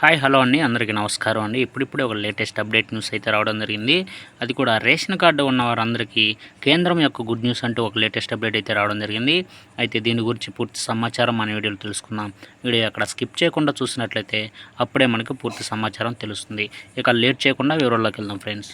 Hi hello అండి. అందరికీ నమస్కారం అండి. ఇప్పుడిప్పుడే ఒక లేటెస్ట్ అప్డేట్ న్యూస్ అయితే రావడం జరిగింది. అది కూడా రేషన్ కార్డు ఉన్న వారందరికీ కేంద్రం యొక్క గుడ్ న్యూస్ అంటూ ఒక లేటెస్ట్ అప్డేట్ అయితే రావడం జరిగింది. అయితే దీని గురించి పూర్తి సమాచారం మన వీడియోలో తెలుసుకుందాం. వీడియో అక్కడ స్కిప్ చేయకుండా చూసినట్లయితే అప్పుడే మనకు పూర్తి సమాచారం తెలుస్తుంది. ఇక లేట్ చేయకుండా వివరాల్లోకి వెళ్దాం ఫ్రెండ్స్.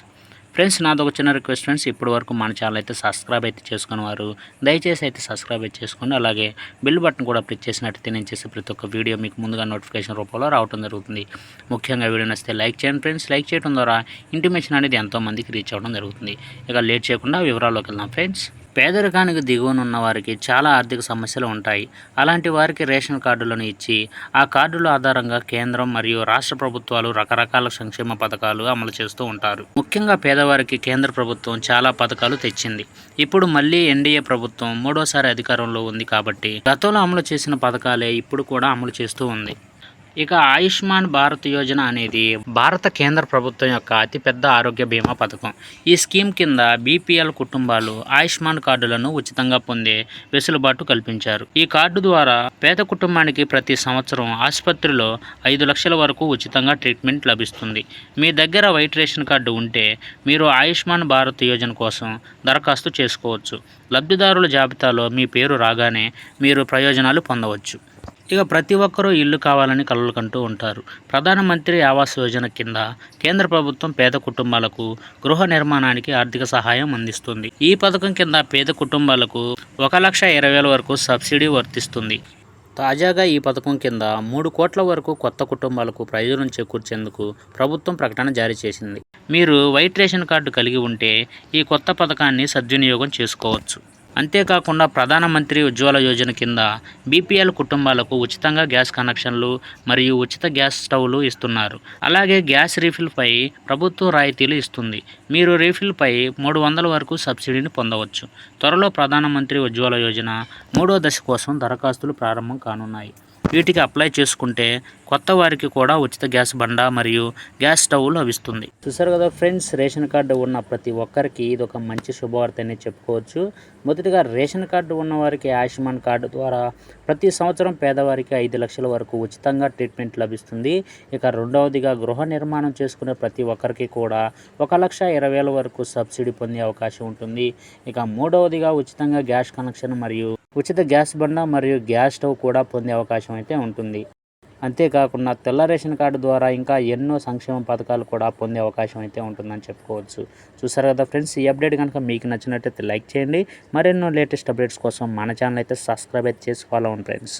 ఫ్రెండ్స్ నాది ఒక చిన్న రిక్వెస్ట్ ఫ్రెండ్స్ ఇప్పటి వరకు మన ఛానల్ అయితే సబ్స్క్రైబ్ అయితే చేసుకుని వారు దయచేసి అయితే సబ్స్క్రైబ్ అయితే చేసుకోండి. అలాగే బిల్ బటన్ కూడా క్లిక్ చేసినట్టయితే నేను చేసే ప్రతి ఒక్క వీడియో మీకు ముందుగా నోటిఫికేషన్ రూపంలో రావడం జరుగుతుంది. ముఖ్యంగా వీడియో నచ్చితే లైక్ చేయండి ఫ్రెండ్స్ లైక్ చేయడం ద్వారా ఇంటిమేషన్ అనేది ఎంతోమందికి రీచ్ అవ్వడం జరుగుతుంది. ఇక లేట్ చేయకుండా వివరాల్లోకి వెళ్దాం ఫ్రెండ్స్ పేదరికానికి దిగువనున్న వారికి చాలా ఆర్థిక సమస్యలు ఉంటాయి. అలాంటి వారికి రేషన్ కార్డులను ఇచ్చి ఆ కార్డుల ఆధారంగా కేంద్రం మరియు రాష్ట్ర ప్రభుత్వాలు రకరకాల సంక్షేమ పథకాలు అమలు చేస్తూ ఉంటారు. ముఖ్యంగా పేదవారికి కేంద్ర ప్రభుత్వం చాలా పథకాలు తెచ్చింది. ఇప్పుడు మళ్ళీ ఎన్డీఏ ప్రభుత్వం మూడోసారి అధికారంలో ఉంది కాబట్టి గతంలో అమలు చేసిన పథకాలే ఇప్పుడు కూడా అమలు చేస్తూ ఉంది. ఇక ఆయుష్మాన్ భారత్ యోజన అనేది భారత కేంద్ర ప్రభుత్వం యొక్క అతిపెద్ద ఆరోగ్య బీమా పథకం. ఈ స్కీమ్ కింద బీపీఎల్ కుటుంబాలు ఆయుష్మాన్ కార్డులను ఉచితంగా పొందే వెసులుబాటు కల్పించారు. ఈ కార్డు ద్వారా పేద కుటుంబానికి ప్రతి సంవత్సరం ఆసుపత్రిలో ఐదు లక్షల వరకు ఉచితంగా ట్రీట్మెంట్ లభిస్తుంది. మీ దగ్గర వైట్ రేషన్ కార్డు ఉంటే మీరు ఆయుష్మాన్ భారత్ యోజన కోసం దరఖాస్తు చేసుకోవచ్చు. లబ్ధిదారుల జాబితాలో మీ పేరు రాగానే మీరు ప్రయోజనాలు పొందవచ్చు. ఇక ప్రతి ఒక్కరూ ఇల్లు కావాలని కలలు కంటూ ఉంటారు. ప్రధానమంత్రి ఆవాస్ యోజన కింద కేంద్ర ప్రభుత్వం పేద కుటుంబాలకు గృహ నిర్మాణానికి ఆర్థిక సహాయం అందిస్తుంది. ఈ పథకం కింద పేద కుటుంబాలకు ఒక లక్ష ఇరవై వేల వరకు సబ్సిడీ వర్తిస్తుంది. తాజాగా ఈ పథకం కింద మూడు కోట్ల వరకు కొత్త కుటుంబాలకు ప్రయోజనం చేకూర్చేందుకు ప్రభుత్వం ప్రకటన జారీ చేసింది. మీరు వైట్ రేషన్ కార్డు కలిగి ఉంటే ఈ కొత్త పథకాన్ని సద్వినియోగం చేసుకోవచ్చు. అంతేకాకుండా ప్రధానమంత్రి ఉజ్వల యోజన కింద బీపీఎల్ కుటుంబాలకు ఉచితంగా గ్యాస్ కనెక్షన్లు మరియు ఉచిత గ్యాస్ స్టవ్లు ఇస్తున్నారు. అలాగే గ్యాస్ రీఫిల్పై ప్రభుత్వం రాయితీలు ఇస్తుంది. మీరు రీఫిల్పై మూడు వందల వరకు సబ్సిడీని పొందవచ్చు. త్వరలో ప్రధానమంత్రి ఉజ్వల యోజన మూడో దశ కోసం దరఖాస్తులు ప్రారంభం కానున్నాయి. వీటికి అప్లై చేసుకుంటే కొత్త వారికి కూడా ఉచిత గ్యాస్ బండ మరియు గ్యాస్ స్టవ్ లభిస్తుంది. చూసారు కదా ఫ్రెండ్స్ రేషన్ కార్డు ఉన్న ప్రతి ఒక్కరికి ఇది ఒక మంచి శుభవార్త అని చెప్పుకోవచ్చు. మొదటిగా రేషన్ కార్డు ఉన్న వారికి ఆయుష్మాన్ కార్డు ద్వారా ప్రతి సంవత్సరం పేదవారికి ఐదు లక్షల వరకు ఉచితంగా ట్రీట్మెంట్ లభిస్తుంది. ఇక రెండవదిగా గృహ నిర్మాణం చేసుకునే ప్రతి ఒక్కరికి కూడా ఒక లక్ష ఇరవై వేల వరకు సబ్సిడీ పొందే అవకాశం ఉంటుంది. ఇక మూడవదిగా ఉచితంగా గ్యాస్ కనెక్షన్ మరియు ఉచిత గ్యాస్ బండ మరియు గ్యాస్ స్టవ్ కూడా పొందే అవకాశం అయితే ఉంటుంది. అంతేకాకుండా తెల్ల రేషన్ కార్డు ద్వారా ఇంకా ఎన్నో సంక్షేమ పథకాలు కూడా పొందే అవకాశం అయితే ఉంటుందని చెప్పుకోవచ్చు. చూసారు కదా ఫ్రెండ్స్ ఈ అప్డేట్ కనుక మీకు నచ్చినట్టయితే లైక్ చేయండి. మరెన్నో లేటెస్ట్ అప్డేట్స్ కోసం మన ఛానల్ అయితే సబ్స్క్రైబ్ అయితే చేసి ఫ్రెండ్స్.